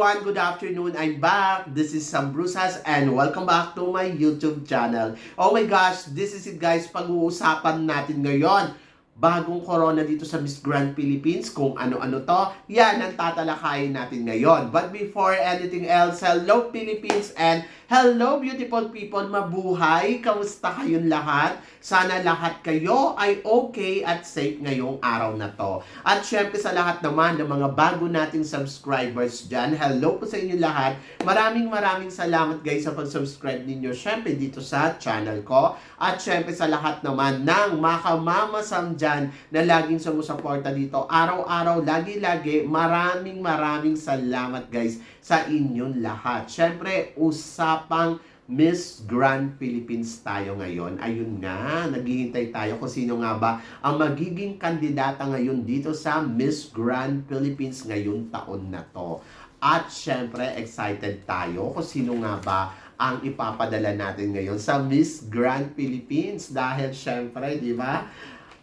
Everyone, good afternoon. I'm back. This is Sam Brusas and welcome back to my YouTube channel. Oh my gosh, this is it guys, pag-uusapan natin ngayon. Bagong corona dito sa Miss Grand Philippines, kung ano-ano to, yan ang tatalakayin natin ngayon. But before anything else, hello Philippines and hello beautiful people, mabuhay! Kamusta kayong lahat? Sana lahat kayo ay okay at safe ngayong araw na to. At syempre sa lahat naman ng mga bago nating subscribers dyan, hello po sa inyo lahat. Maraming maraming salamat guys sa pag-subscribe ninyo syempre dito sa channel ko. At syempre sa lahat naman ng makamamasam dyan na laging sumusuporta dito. Araw-araw, lagi-lagi, maraming maraming salamat guys sa inyong lahat. Syempre, usapang Miss Grand Philippines tayo ngayon. Ayun nga, naghihintay tayo kung sino nga ba ang magiging kandidata ngayon dito sa Miss Grand Philippines ngayong taon na to. At syempre, excited tayo kung sino nga ba ang ipapadala natin ngayon sa Miss Grand Philippines. Dahil syempre, di ba,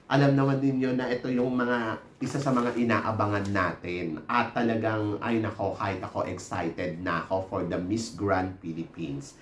alam naman ninyo na ito yung mga isa sa mga inaabangan natin. At talagang, ay nako, kahit ako excited na ako for the Miss Grand Philippines.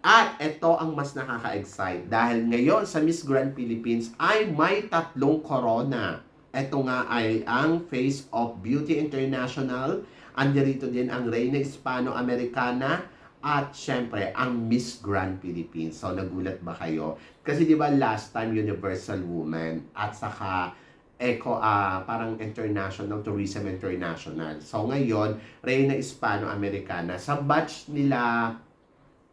At ito ang mas nakaka-excite dahil ngayon sa Miss Grand Philippines ay may tatlong corona. Ito nga ay ang Face of Beauty International, andirito din ang Reina Hispano-Americana, at syempre ang Miss Grand Philippines. So nagulat ba kayo? Kasi di ba last time Universal Woman at saka Eco, ah parang International, Tourism International. So ngayon, Reina Hispano-Americana. Sa batch nila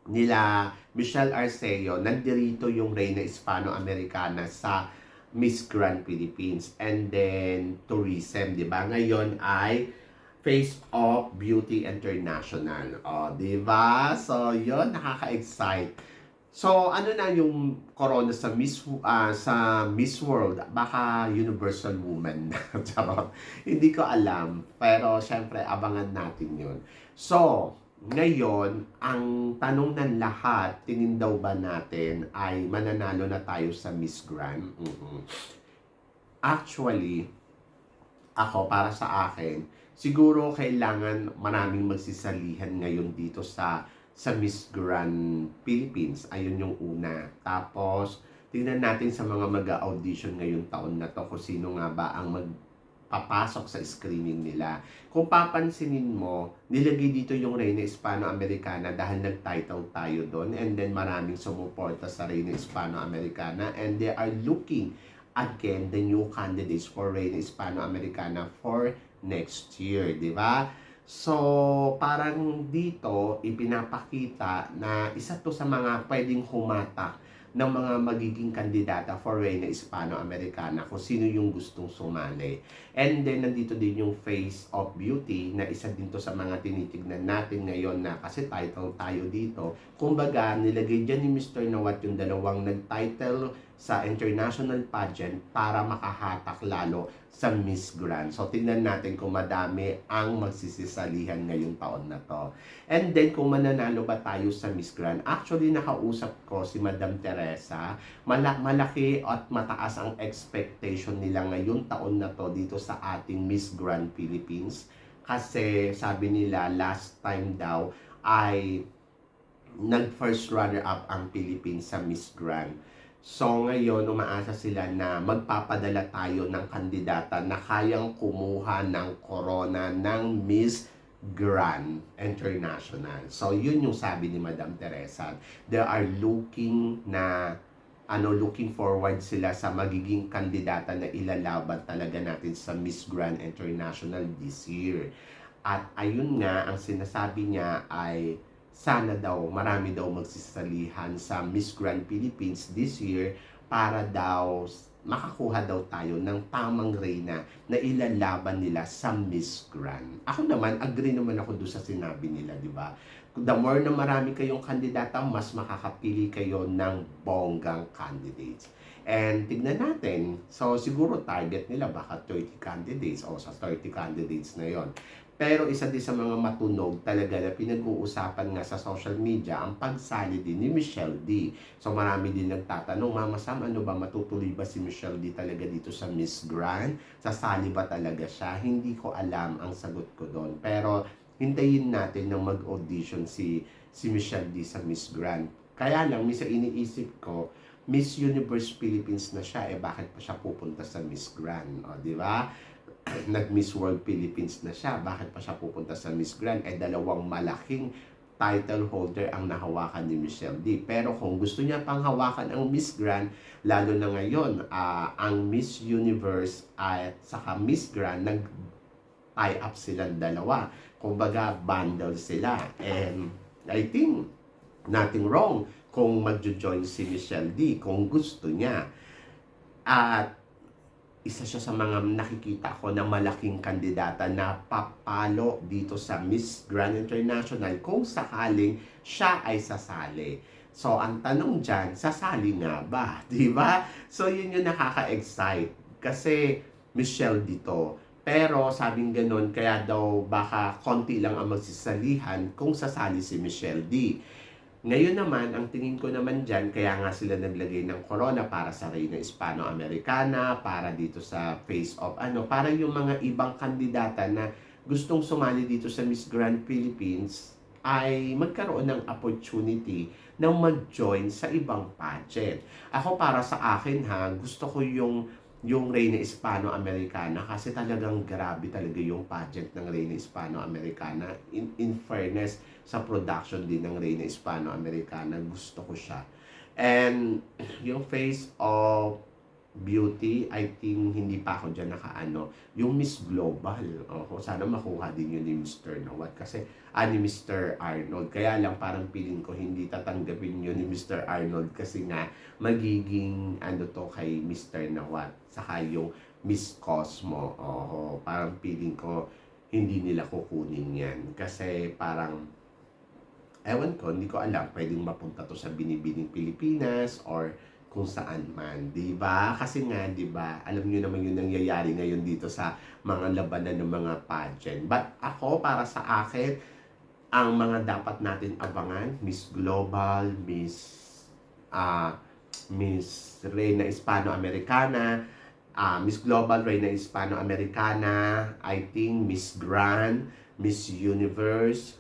nila Michelle Arceo, nandirito yung Reina Hispano-Americana sa Miss Grand Philippines. And then, tourism, di ba? Ngayon ay Face of Beauty International. O, di ba? So, yun, nakaka-excite. So, ano na yung corona sa Miss ah, sa Miss World? Baka Universal Woman. Charot. Hindi ko alam. Pero, syempre, abangan natin yun. So, ngayon, ang tanong ng lahat, tingin daw ba natin ay mananalo na tayo sa Miss Grand? Mhm. Actually, ako, para sa akin, siguro kailangan maraming magsisalihan ngayon dito sa sa Miss Grand Philippines. Ayun yung una. Tapos, tingnan natin sa mga mag-audition ngayong taon na to kung sino nga ba ang magpapasok sa screening nila. Kung papansinin mo, nilagay dito yung Reina Hispano-Americana dahil nag-title tayo doon and then maraming sumuporta sa Reina Hispano-Americana and they are looking again the new candidates for Reina Hispano-Americana for next year, di ba? So, parang dito, ipinapakita na isa to sa mga pwedeng humatak ng mga magiging kandidata for Reina Hispano-Americana kung sino yung gustong sumali. And then, nandito din yung Face of Beauty na isa din to sa mga tinitignan natin ngayon na kasi title tayo dito. Kumbaga, nilagay dyan ni Mr. Nawat yung dalawang nag-title sa international pageant para makahatak lalo sa Miss Grand. So, tingnan natin kung madami ang magsisisalihan ngayong taon na to. And then, kung mananalo ba tayo sa Miss Grand, actually, nakausap ko si Madam Teresa. Mala- malaki at mataas ang expectation nila ngayong taon na to dito sa ating Miss Grand Philippines. Kasi, sabi nila, last time daw ay nag-first runner-up ang Philippines sa Miss Grand. So ngayon, umaasa sila na magpapadala tayo ng kandidata na kayang kumuha ng corona ng Miss Grand International. So yun yung sabi ni Madam Teresa. They are looking na ano looking forward sila sa magiging kandidata na ilalaban talaga natin sa Miss Grand International this year. At ayun nga, ang sinasabi niya ay sana daw marami daw magsisalihan sa Miss Grand Philippines this year para daw makakuha daw tayo ng tamang reyna na ilalaban nila sa Miss Grand. Ako naman, agree naman ako doon sa sinabi nila, di ba? The more na marami kayong kandidata, mas makakapili kayo ng bonggang candidates. And tignan natin, so siguro target nila baka 30 candidates o sa 30 candidates na yon. Pero isa din sa mga matunog talaga na pinag-uusapan nga sa social media ang pagsali din ni Michelle D. So marami din nagtatanong, Mama Sam, ano ba matutuloy ba si Michelle D talaga dito sa Miss Grand? Sasali ba talaga siya? Hindi ko alam ang sagot ko doon. Pero hintayin natin na mag-audition si si Michelle D sa Miss Grand. Kaya lang, misa iniisip ko, Miss Universe Philippines na siya, eh bakit pa siya pupunta sa Miss Grand? O, di ba? Nag-Miss World Philippines na siya, bakit pa siya pupunta sa Miss Grand? Eh dalawang malaking title holder ang nahawakan ni Michelle D. Pero kung gusto niya pang hawakan ang Miss Grand, lalo na ngayon, ah, ang Miss Universe at saka Miss Grand, nag tie up silang dalawa. Kumbaga, bundle sila. And I think nothing wrong kung magjo-join si Michelle D kung gusto niya. At isa siya sa mga nakikita ko na malaking kandidata na papalo dito sa Miss Grand International kung sakaling siya ay sasali. So, ang tanong dyan, sasali nga ba? Di ba? So, yun yung nakaka-excite. Kasi, Michelle dito. Pero, sabing ganun, kaya daw baka konti lang ang magsisalihan kung sasali si Michelle D. Ngayon naman, ang tingin ko naman dyan, kaya nga sila naglagay ng corona para sa Reyna Hispano-Americana, para dito sa face of ano, para yung mga ibang kandidata na gustong sumali dito sa Miss Grand Philippines ay magkaroon ng opportunity na mag-join sa ibang pageant. Ako para sa akin ha, gusto ko yung yung Reyna Hispano-Americana kasi talagang grabe talaga yung pageant ng Reyna Hispano-Americana. In, in fairness, sa production din ng Reyna Hispano-Americana, gusto ko siya. And yung face of beauty, I think hindi pa ako dyan nakaano. Yung Miss Global, oh, sana makuha din yun ni Mr. Nawat. Kasi, ah, ni Mr. Arnold. Kaya lang parang feeling ko hindi tatanggapin yun ni Mr. Arnold kasi nga magiging ano to kay Mr. Nawat. Saka yung Miss Cosmo. Oh, parang feeling ko hindi nila kukunin yan. Kasi parang ewan ko, hindi ko alam, pwedeng mapunta to sa Binibining Pilipinas or kung saan man, 'di ba? Kasi nga, 'di ba? Alam niyo naman 'yung nangyayari ngayon dito sa mga labanan ng mga pageant. But ako para sa akin, ang mga dapat natin abangan, Miss Global, Miss ah Miss Reina Hispano-Americana, ah Miss Global, Reina Hispano-Americana, I think Miss Grand, Miss Universe,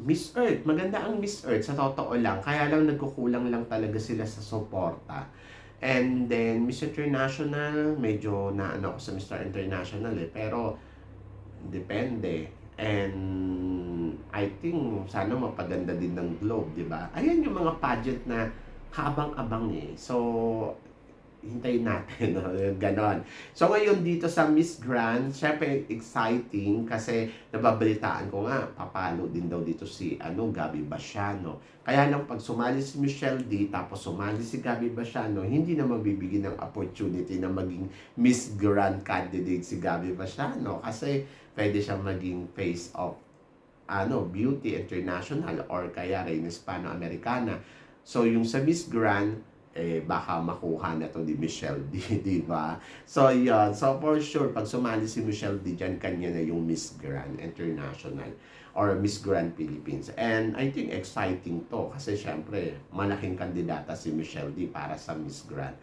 Miss Earth, maganda ang Miss Earth sa totoo lang. Kaya lang nagkukulang lang talaga sila sa suporta. And then Miss International, medyo na ano ako sa Mr. International eh, pero depende. And I think sana mapaganda din ng Globe, 'di ba? Ayan yung mga pageant na kabang-abang eh. So hintayin natin, no? ganon. So ngayon dito sa Miss Grand, syempre exciting kasi nababalitaan ko nga, papalo din daw dito si ano, Gabi Basiano. Kaya lang pag sumali si Michelle D, tapos sumali si Gabi Basiano, hindi na mabibigyan ng opportunity na maging Miss Grand candidate si Gabi Basiano kasi pwede siyang maging face of ano, Beauty International or kaya Reina Hispano-Americana. So yung sa Miss Grand, eh baka makuha na to ni Michelle D, di ba? So yun, so for sure, pag sumali si Michelle D dyan, kanya na yung Miss Grand International or Miss Grand Philippines. And I think exciting to kasi syempre, malaking kandidata si Michelle D para sa Miss Grand.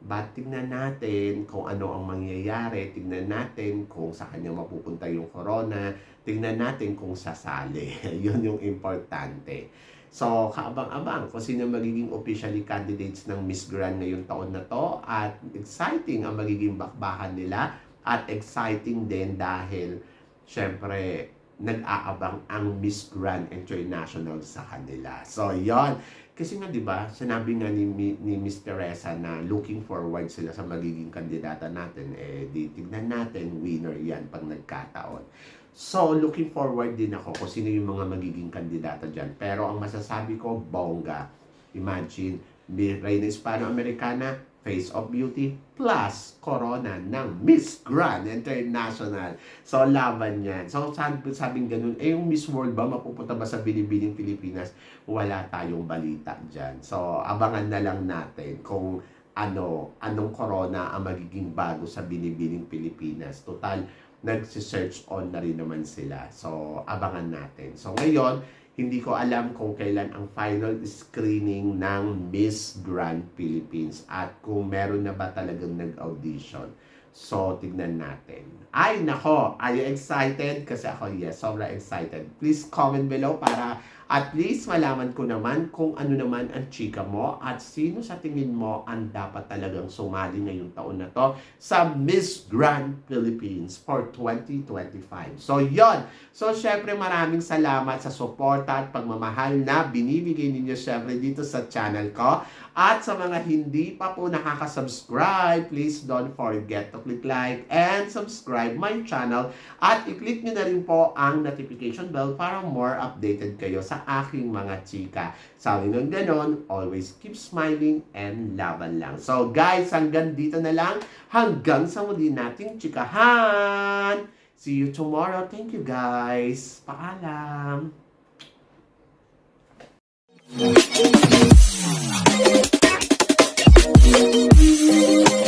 But tingnan natin kung ano ang mangyayari, tingnan natin kung sa kanya mapupunta yung corona, tingnan natin kung sasali. Yun yung importante. So, kaabang-abang kung sino magiging officially candidates ng Miss Grand ngayong taon na to. At exciting ang magiging bakbakan nila. At exciting din dahil syempre nag-aabang ang Miss Grand International sa kanila. So, yon Kasi nga, di ba, sinabi nga ni, ni Miss Teresa na looking forward sila sa magiging kandidata natin. Eh, di, tignan natin, winner yan pag nagkataon. So, looking forward din ako kung sino yung mga magiging kandidata dyan. Pero ang masasabi ko, bongga. Imagine, Reina Hispano-Americana, Face of Beauty, plus Corona ng Miss Grand International. So, laban yan. So, sabi, sabing ganun, eh yung Miss World ba, mapupunta ba sa Bilibining Pilipinas? Wala tayong balita dyan. So, abangan na lang natin kung ano, anong corona ang magiging bago sa Binibining Pilipinas. Total, nagsi-search on na rin naman sila. So, abangan natin. So, ngayon, hindi ko alam kung kailan ang final screening ng Miss Grand Philippines at kung meron na ba talagang nag-audition. So, tignan natin. Ay, nako, are you excited? Kasi ako, yes, sobrang excited. Please comment below para at least malaman ko naman kung ano naman ang chika mo at sino sa tingin mo ang dapat talagang sumali ngayong taon na to sa Miss Grand Philippines for 2025. So, yon. So, syempre maraming salamat sa suporta at pagmamahal na binibigay ninyo syempre dito sa channel ko. At sa mga hindi pa po nakaka-subscribe, please don't forget to click like and subscribe my channel. At i-click nyo na rin po ang notification bell para more updated kayo sa sa aking mga chika. Sabi nun ganon, always keep smiling and laban lang. So guys, hanggang dito na lang. Hanggang sa muli nating chikahan. See you tomorrow. Thank you guys. Paalam. Thank you.